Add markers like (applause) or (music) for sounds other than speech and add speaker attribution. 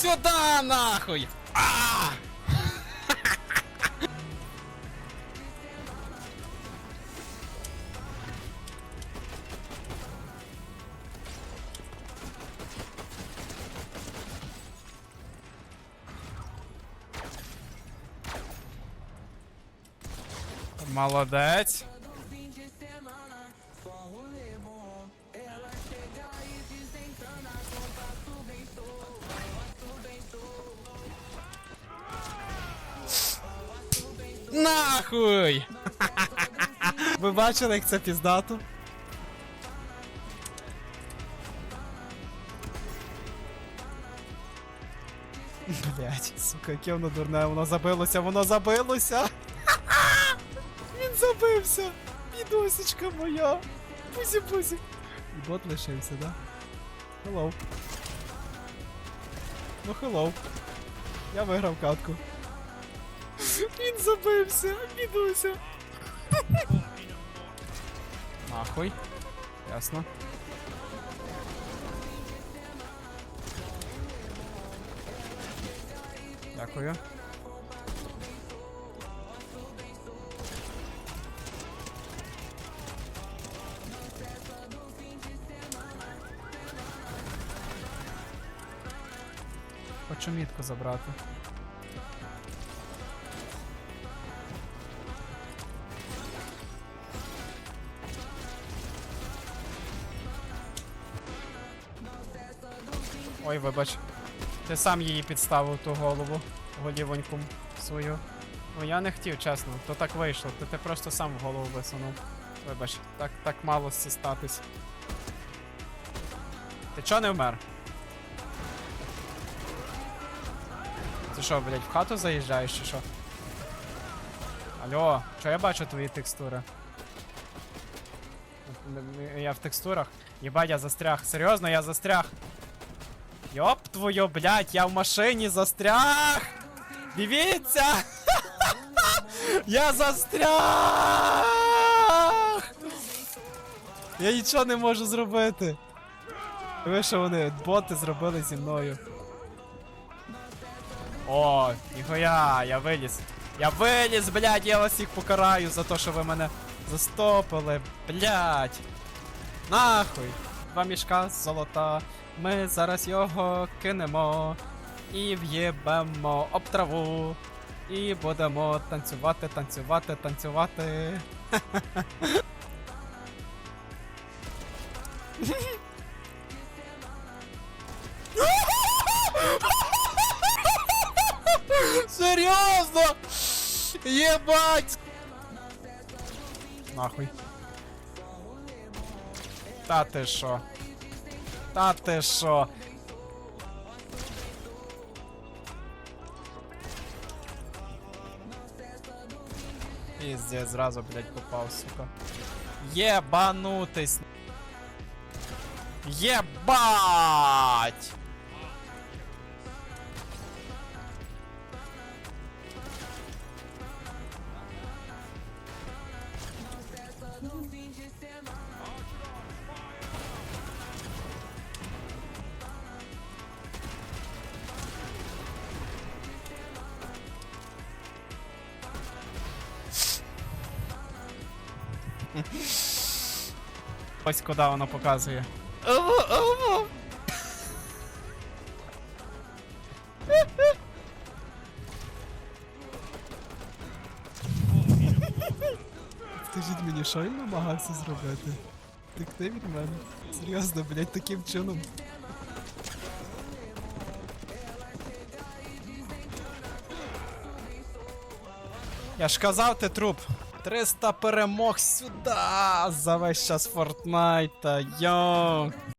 Speaker 1: Сюда нахуй! А! Молодець. Нахуй! Ви бачили, як це піздато? Блять, сука, яке воно дурне, воно забилося, воно забилося! (laughs) Він забився! Бідосечка моя! Пузі-пузі! І бот лишився, да? Hello. Ну hello. Я виграв катку. Він забився, бідуся. Нахуй. Ясно. Дякую. Хочу мітку забрати. Ой, вибач. Ти сам її підставив ту голову, голівоньку свою. Ну я не хотів, чесно, то так вийшло. Ти, ти просто сам в голову висунув. Вибач, так, так мало статись. Ти чого не вмер? Ти що, блядь, в хату заїжджаєш чи що? Алло, що я бачу твої текстури? Я в текстурах. Єбать, я застряг. Серйозно, я застряг. Йоп твою, блядь, я в машині застряг! Дивіться! (laughs) Я застряг! Я нічого не можу зробити. Ви що вони, боти зробили зі мною. О, ніхуя, я виліз. Я виліз, блядь, я вас всіх покараю за те, що ви мене застопили, блядь. Нахуй. Два мішка золота. Ми зараз його кинемо і в'єбемо об траву. І будемо танцювати, танцювати, танцювати. (laughs) Серйозно? Єбать! Нахуй. Та ти що? Та ти що? Пиздец, зразу, блядь, попав, сука. Єбанутись. Єбать! (laughs) Ось куди воно показує. Скажіть мені, що він намагався зробити? Текти від мене. Серйозно, блядь, таким чином. Я ж казав, ти труп. 300 перемог сюди! За весь час Фортнайта, йоу!